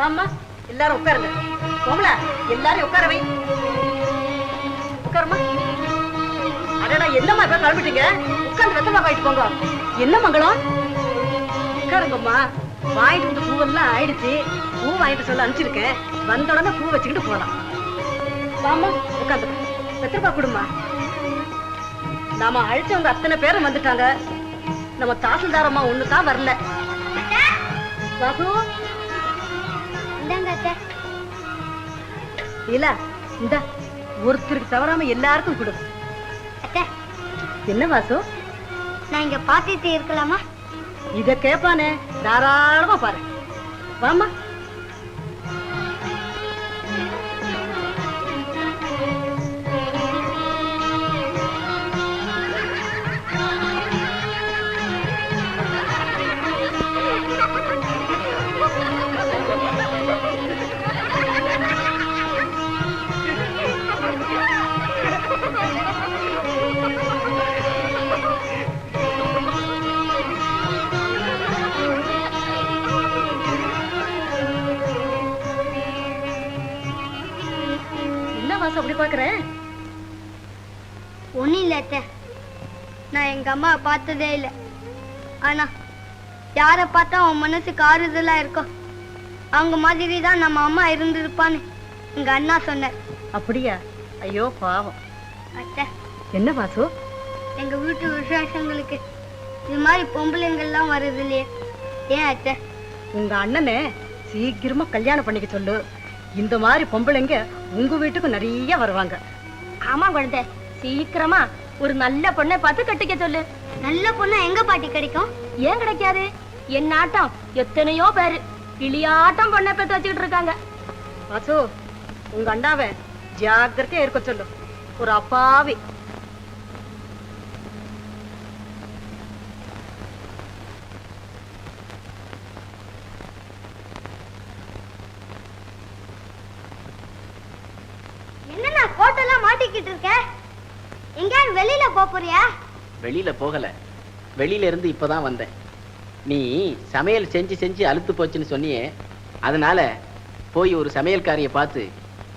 வாம்மா எல்லாரும் உட்காருங்க. கோமலா எல்லாரும் உட்கார வை. உட்காருமா அடடா என்னம்மா இப்ப கிளம்பிட்டீங்க? உட்கார்ந்து வெத்தமா வாங்கிட்டு போங்க. என்ன மங்களம்? உட்காருங்கம்மா. வாங்கிட்டு வந்து பூவெல்லாம் ஆயிடுச்சு. பூ வாங்கிட்டு சொல்ல அனுப்பிச்சிருக்கேன். வந்த உடனே பூ வச்சுக்கிட்டு போலாம். வாமா உட்காந்து வெத்தரப்பா கொடுமா நாம அழைச்சவங்க அத்தனை பேரும் வந்துட்டாங்க. நம்ம தாசில்தாரம்மா ஒண்ணு தான் வரல வாசு. இல்ல இந்த ஒருத்தருக்கு தவறாம எல்லாருக்கும் கொடு. என்ன வாசு? நான் இங்க பாத்துட்டு இருக்கலாமா? இத கேப்பானே தாராளமா பாரு. வாமா என்ன வாசு அப்படி பாக்குற ஒண்ணும் இல்ல அத்தை. நான் எங்க அம்மா பார்த்ததே இல்ல. ஆனா யார பார்த்தா அவன் மனசுக்கு ஆறுதலா இருக்கும்? அவங்க மாதிரி தான் நம்ம அம்மா இருந்திருப்பான்னு எங்க அண்ணா சொன்னார். அப்படியா? ஐயோ பாவம். அத்தை. என்ன வாசு எங்க வீட்டு விசேஷங்களுக்கு இது மாதிரி பொம்பளைங்கள்லாம் வருது இல்லையே. ஏன் அத்தை? உங்க அண்ணனை சீக்கிரமா கல்யாணம் பண்ணிக்க சொல்லு. இந்த மாதிரி பொம்பளைங்க உங்க வீட்டுக்கு நிறைய வருவாங்க. ஆமா குழந்தை சீக்கிரமா ஒரு நல்ல பொண்ணை பார்த்து கட்டிக்க சொல்லு. நல்ல பொண்ணு எங்க பாட்டி கிடைக்கும்? ஏன் கிடைக்காது? என் ஆட்டம் எத்தனையோ பேரு கிளியாட்டம் பொண்ணை பெத்து வச்சுக்கிட்டு இருக்காங்க. வாசு உங்க அண்ணாவை ஜாக்கிரதையா இருக்க சொல்லு. ஒரு அப்பாவி என்னண்ணா கோட்டெல்லாம் மாட்டிக்கிட்டு இருக்க? எங்கேயாவது வெளியில போறியா? வெளியில போகல. வெளியில இருந்து இப்பதான் வந்தேன். நீ சமையல் செஞ்சு செஞ்சு அலுத்து போச்சுன்னு சொன்னியே அதனால போய் ஒரு சமையல்காரிய பார்த்து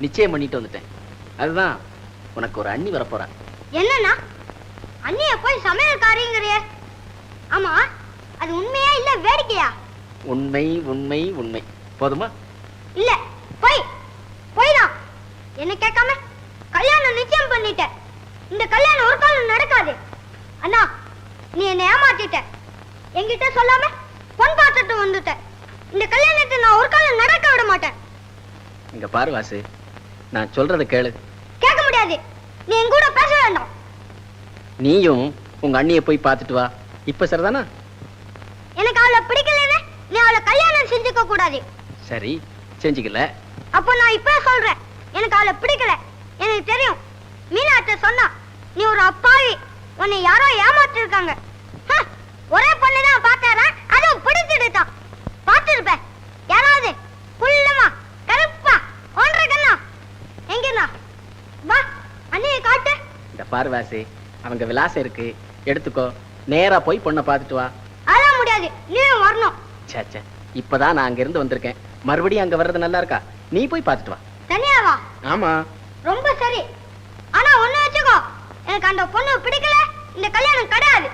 நிச்சயம் பண்ணிட்டு வந்துட்டேன். அதுதான் உனக்கு ஒரு அண்ணி வரப்போறா. என்னண்ணா அண்ணிய போய் சமையல்காரிங்கிறிய ஆமா அது உண்மையா இல்ல வேடிக்கையா? உண்மை உண்மை உண்மை. போதுமா? இல்ல போய் போய்தான். என்ன கேட்காம? பண்ணிட்ட இந்த கல்யாணம் ஒரு காலம் நடக்காது. அண்ணா நீ என்ன ஏமாத்திட்ட. என்கிட்ட சொல்லாம பொன் பார்த்துட்டு வந்துட்ட. இந்த கல்யாணத்தை நான் ஒரு காலம் நடக்க விட மாட்டேன். இங்க பாரு வாசு நான் சொல்றத கேளு. கேட்க முடியாது. நீ என் கூட பேச வேண்டாம். நீயும் உங்க அண்ணியை போய் பார்த்துட்டு வா. இப்ப சரிதானா? எனக்கு அவளை பிடிக்கலன்னு நீ அவளை கல்யாணம் செஞ்சுக்க கூடாது. சரி செஞ்சுக்கல. அப்போ நான் இப்ப சொல்றேன். எனக்கு அவளை பிடிக்கல. எனக்கு தெரியும். மீனாட்ட சொன்னா நீ ஒரு அப்பாவி. உன்னை யாரோ ஏமாத்திருக்காங்க ஹ, ஒரே பொண்ணு தான் பார்த்தாரா? அதுவும் பிடிச்சிடுதான் பார்த்திருப்ப. யாராவது? புள்ளமா கருப்பா ஒன்றரை கண்ணா எங்கண்ணா? வா அண்ணியை காட்டு. இந்த பாரு வாசு அவங்க விலாசம் இருக்கு. எடுத்துக்கோ. நேரா போய் பொண்ணை பார்த்துட்டு வா. அதெல்லாம் முடியாது. நீயும் வரணும். ச்சே ச்சே. இப்பதான் நான் அங்க இருந்து வந்திருக்கேன். மறுபடியும் அங்க வர்றது நல்லா இருக்கா? நீ போய் பார்த்துட்டு வா. தனியா வா. ஆமா. ரொம்ப சரி. எனக்கு அந்த பொண்ணு பிடிக்கல. இந்த கல்யாணம் கிடையாது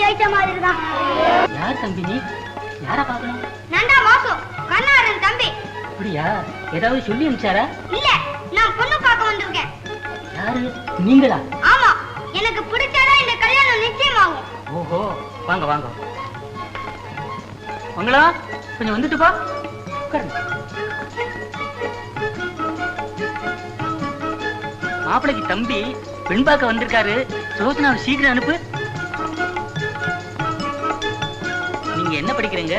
ஜெயிச்ச மாதிரி தான் யார் தம்பி நீ? யார பார்க்கணும்? நண்டா வாசு கண்ணாரன் தம்பி. அப்படியா? ஏதாவது சொல்லி அனுப்பிச்சாரா? இல்ல நான் பொண்ணு பார்க்க வந்திருக்கேன். யாரு? நீங்களா? ஆமா எனக்கு பிடிச்சாதான் இந்த கல்யாணம் நிச்சயமாகும். ஓஹோ வாங்க வாங்க. மங்களா கொஞ்சம் வந்துட்டு பா. உட்காருங்க. மாப்பிளைக்கு தம்பி பெண் பார்க்க வந்திருக்காரு. சோசனாவை சீக்கிரம் அனுப்பு. என்ன படிக்கிறீங்க?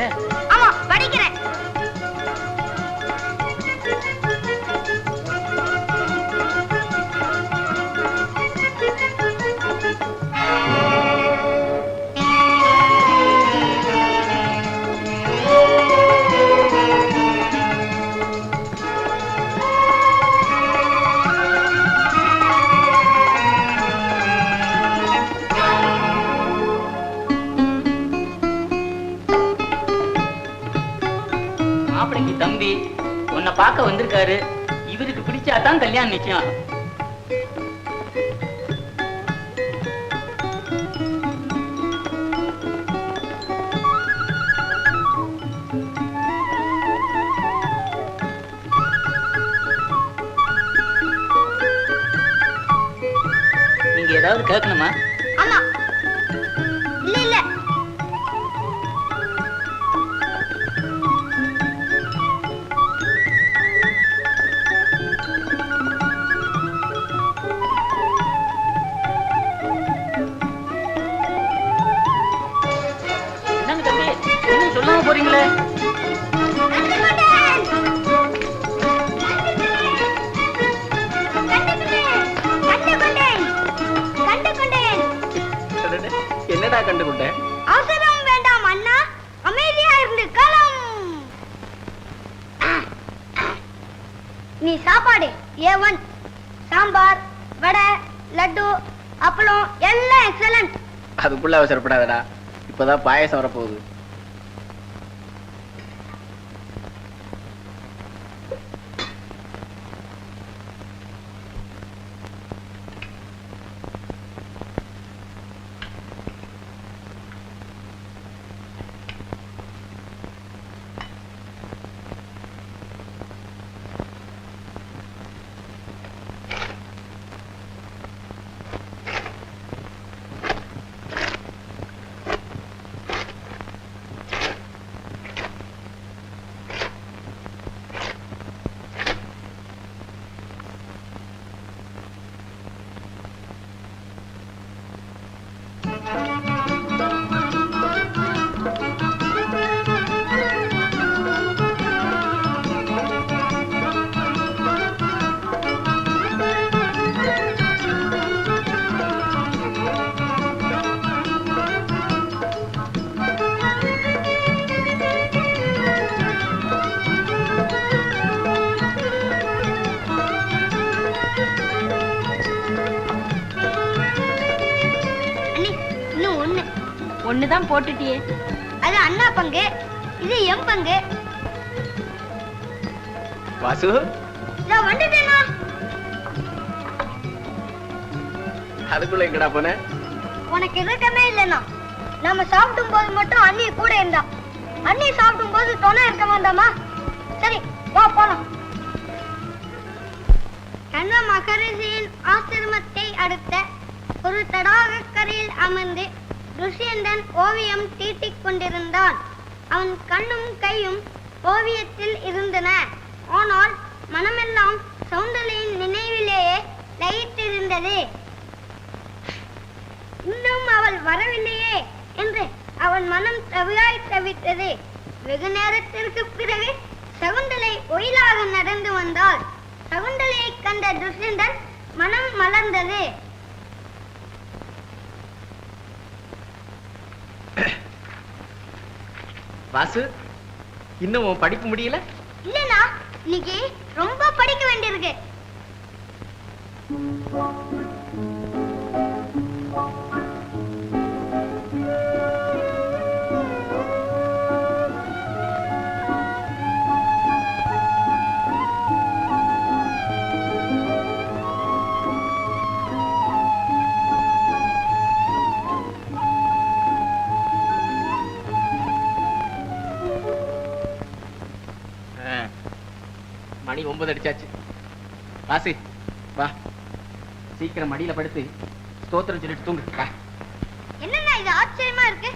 மாப்பிளைக்கு தம்பி. உன்னை பார்க்க வந்திருக்காரு. இவருக்கு பிடிச்சாதான் கல்யாணம் நிச்சயம். நீங்க ஏதாவது கேட்கணுமா? ஆமா. இல்ல இல்ல. போறீங்களே? கண்டுகொண்டேன். கண்டுகொண்டேன் என்னடா கண்டுகிட்டேன் அவசரம் வேண்டாம் அண்ணா. அமைதியா இருந்து களம் நீ சாப்பாடு ஏ ஒன் சாம்பார் வடை லட்டு அப்பளம் எல்லாம் எக்ஸலண்ட் அதுக்குள்ள அவசரப்படாதடா. இப்பதான் பாயசம் வரப்போகுது. ஒண்ணுதான் போட்டுட்டியே. அது அண்ணா பங்கு இது எம் பங்கு. வாசு? வந்துட்டேனா அதுக்குள்ள எங்கடா போன? உனக்கு இருக்கமே இல்லைனா நம்ம சாப்பிடும் போது மட்டும் அண்ணி கூட இருந்தா. அண்ணி சாப்பிடும் போது துணை இருக்க வேண்டாமா சரி வா போலாம். கண்ண மகரிஷியின் ஆசிரமத்தை அடுத்த ஒரு தடாகக்கரையில் அமர்ந்து துஷ்யந்தன் ஓவியம் தீட்டிக் கொண்டிருந்தான். அவன் கண்ணும் கையும் ஓவியத்தில் இருந்தன. ஆனால் மனமெல்லாம் சவுந்தலையின் நினைவிலேயே லயித்திருந்தது. இன்னும் அவள் வரவில்லையே என்று அவன் மனம் தவியாய் தவித்தது வெகு நேரத்திற்கு பிறகு சகுந்தலை ஒயிலாக நடந்து வந்தாள். சகுந்தலையை கண்ட துஷ்யந்தன் மனம் மலர்ந்தது. வாசு இன்னும் உன் படிப்பு முடியல? இல்லனா இன்னைக்கு ரொம்ப படிக்க வேண்டியிருக்கு. ஒன்பது அடிச்சாச்சு. வாசி வா. சீக்கிரம் மடியில படுத்து ஸ்தோத்திரம் சொல்லிட்டு தூங்கு. வா. என்னண்ணா இது ஆச்சரியமா இருக்கு?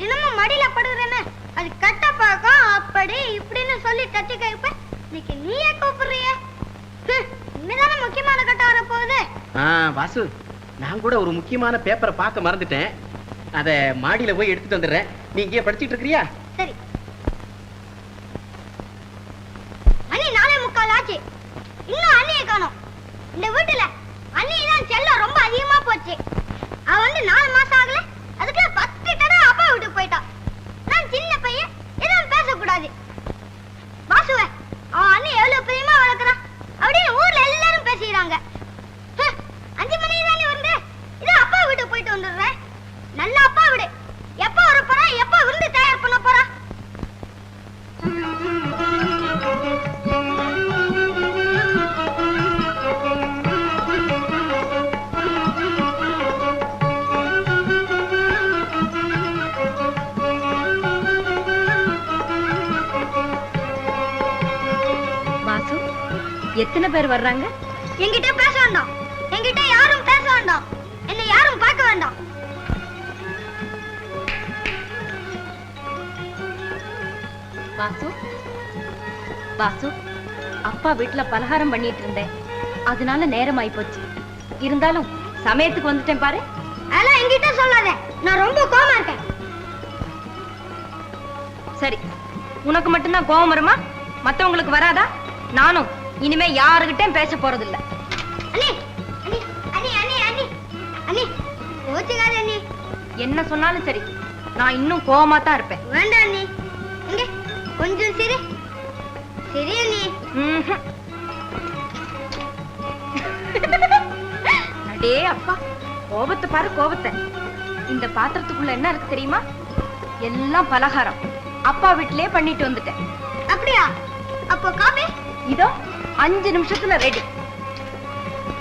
தினமும் மடியில படுகிறேன்னு அது கட்ட பழக்கம் அப்படி இப்படின்னு சொல்லி தட்டி கேட்ப இன்னைக்கு நீயே கூப்பிடுறிய? இனிதானே முக்கியமான கட்டம் வரப்போகுது வாசு நான் கூட ஒரு முக்கியமான பேப்பரை பார்க்க மறந்துட்டேன். அத மாடியில போய் எடுத்துட்டு வந்துடுறேன். நீ இங்கே படிச்சிட்டு இருக்கிறியா? இந்த வீட்டுல அண்ணி தான் செல்லம் ரொம்ப அதிகமா போச்சு. அவ வந்து நாலு மாசம் எத்தனை பேர் வர்றாங்க? என்கிட்ட பேச வேண்டாம். என்கிட்ட யாரும் பேச வேண்டாம். என்னை யாரும் பார்க்க வேண்டாம். வாசு வாசு அப்பா வீட்டுல பலகாரம் பண்ணிட்டு இருந்தேன். அதனால நேரம் போச்சு. இருந்தாலும் சமயத்துக்கு வந்துட்டேன் பாரு. அதெல்லாம் என்கிட்ட சொல்லாத. நான் ரொம்ப கோவமா இருக்கேன். சரி உனக்கு மட்டும்தான் கோபம் வருமா? மத்தவங்களுக்கு வராதா? நானும் இனிமே யாருகிட்டயும் பேச கோச்சுக்காத அண்ணி என்ன சொன்னாலும் சரி நான் இன்னும் கோவமா தான் இருப்பேன். வேண்டாம் அண்ணி. இங்க கொஞ்சம் சிரி. சரி அண்ணி. அடே அப்பா கோபத்தை பாரு கோபத்தை. இந்த பாத்திரத்துக்குள்ள என்ன இருக்கு தெரியுமா? எல்லாம் பலகாரம். அப்பா வீட்டிலே பண்ணிட்டு வந்துட்டேன். அப்படியா? அப்போ காபி? இதோ. அஞ்சு நிமிஷத்துல ரெடி